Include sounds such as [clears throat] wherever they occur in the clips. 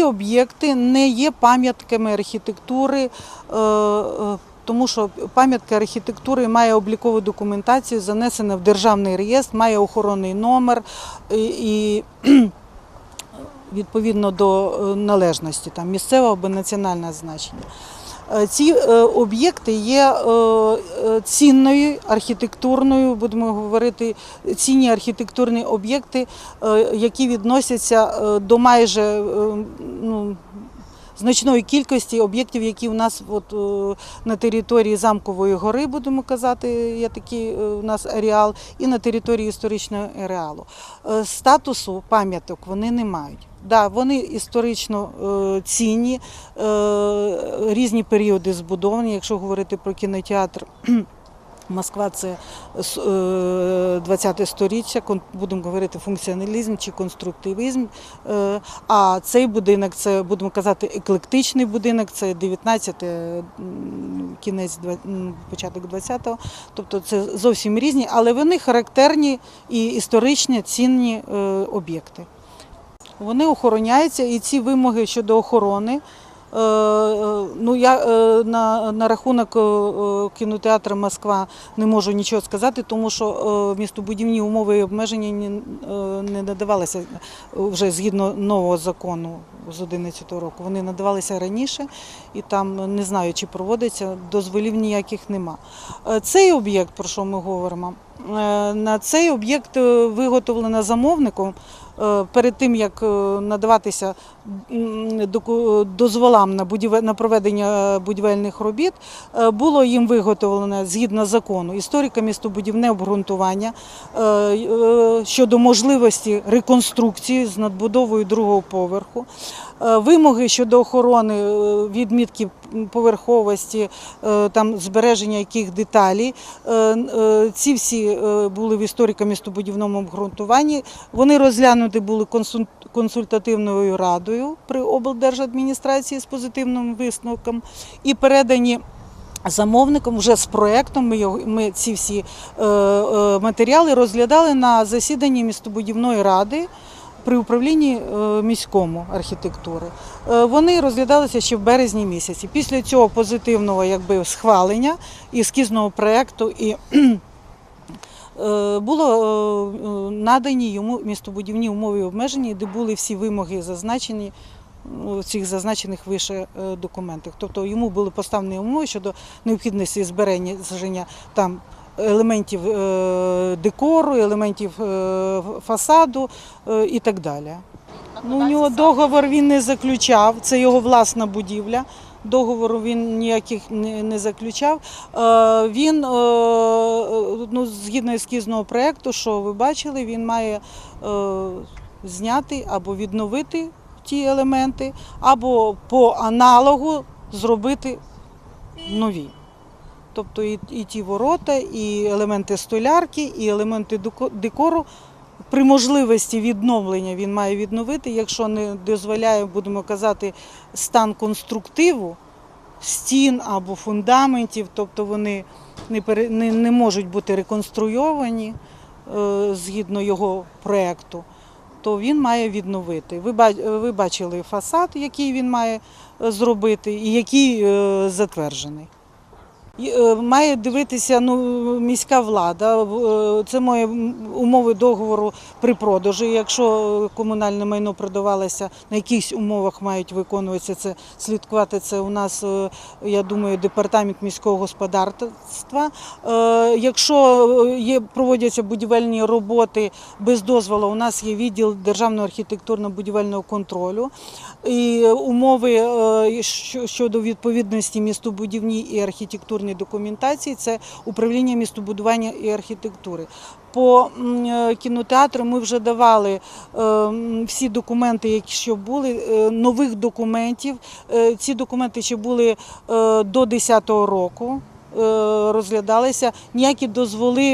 об'єкти не є пам'ятками архітектури. е, е, Тому що пам'ятка архітектури має облікову документацію, занесена в державний реєстр, має охоронний номер і, і [clears throat] відповідно до е, належності там місцевого або національного значення. Е, Ці е, об'єкти є е, цінною архітектурною, будемо говорити, цінні архітектурні об'єкти, які відносяться до майже ну, значної кількості об'єктів, які у нас от, на території Замкової гори, будемо казати, є такий у нас ареал, і на території історичного ареалу. Статусу пам'яток вони не мають. Да, вони історично е, цінні, е, різні періоди збудовані. Якщо говорити про кінотеатр, [clears throat] Москва це с- е, 20 сторіччя, будемо говорити функціоналізм чи конструктивізм. А цей будинок це будемо казати еклектичний будинок, це 19 м, кінець початок 20-го. Тобто це зовсім різні, але вони характерні і історичні цінні об'єкти. Вони охороняються, і ці вимоги щодо охорони. е, е, Ну, я е, на, на рахунок кінотеатру Москва не можу нічого сказати, тому що містобудівні умови і обмеження не надавалися вже згідно нового закону з 2011 року. Вони надавалися раніше, і там не знаю, чи проводиться, дозволів ніяких нема. Цей об'єкт, про що ми говоримо, на цей об'єкт е, виготовлено замовником е, перед тим, як е, надаватися дозволам на, проведення будівельних робіт, е, було їм виготовлено згідно закону історико-містобудівне обґрунтування е, е, щодо можливості реконструкції з надбудовою другого поверху. Е, Вимоги щодо охорони е, відмітки поверховості, е, там збереження яких деталей. Е, е, Ці всі були в історико-містобудівному обґрунтуванні. Вони розглянуті були консуль- консультативною радою при облдержадміністрації з позитивним висновком і передані. Замовником вже з проектом ми, ми ці всі е, е, матеріали розглядали на засіданні містобудівної ради при управлінні е, міському архітектури. Е, вони розглядалися ще в березні місяці. Після цього позитивного якби, схвалення ескізного проекту і [clears throat] е, було надані йому містобудівні умови і обмеження, де були всі вимоги зазначені у цих зазначених вище документах. Тобто йому були поставлені умови щодо необхідності збереження там елементів е, декору, елементів е, фасаду е, і так далі. Ну, у нього договор він не заключав, це його власна будівля. Договору він ніяких не, заключав. Він, ну, згідно ескізного проєкту, що ви бачили, він має зняти або відновити ті елементи, або по аналогу зробити нові. Тобто і, і ті ворота, і елементи столярки, і елементи декору. При можливості відновлення він має відновити, якщо не дозволяє, будемо казати, стан конструктиву, стін або фундаментів, тобто вони не, не, не можуть бути реконструйовані е, згідно його проєкту, то він має відновити. Ви, ви бачили фасад, який він має е, зробити, і який е, затверджений. Е, Має дивитися ну, міська влада. Е, Це мої умови договору при продажу. Якщо комунальне майно продавалося, на якихось умовах мають виконуватися це, слідкувати це у нас, е, я думаю, департамент міського господарства. Е, Якщо е, є, проводяться будівельні роботи без дозволу, у нас є відділ державного архітектурно-будівельного контролю. І умови е, щодо відповідності містобудівній і архітектурній документації це управління містобудування і архітектури. По е, кінотеатру ми вже давали е, всі документи, які що були, е, нових документів. Ці документи ще були до 2010 року. розглядалися, ніякі дозволи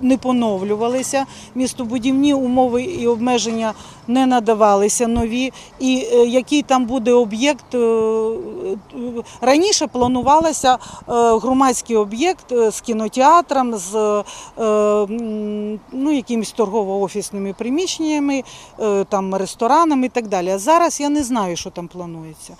не поновлювалися, містобудівні умови і обмеження не надавалися нові. І який там буде об'єкт, раніше планувалося е, громадський об'єкт е, з кінотеатром, з е, ну, якимись торгово-офісними приміщеннями, там, ресторанами і так далі. А зараз я не знаю, що там планується.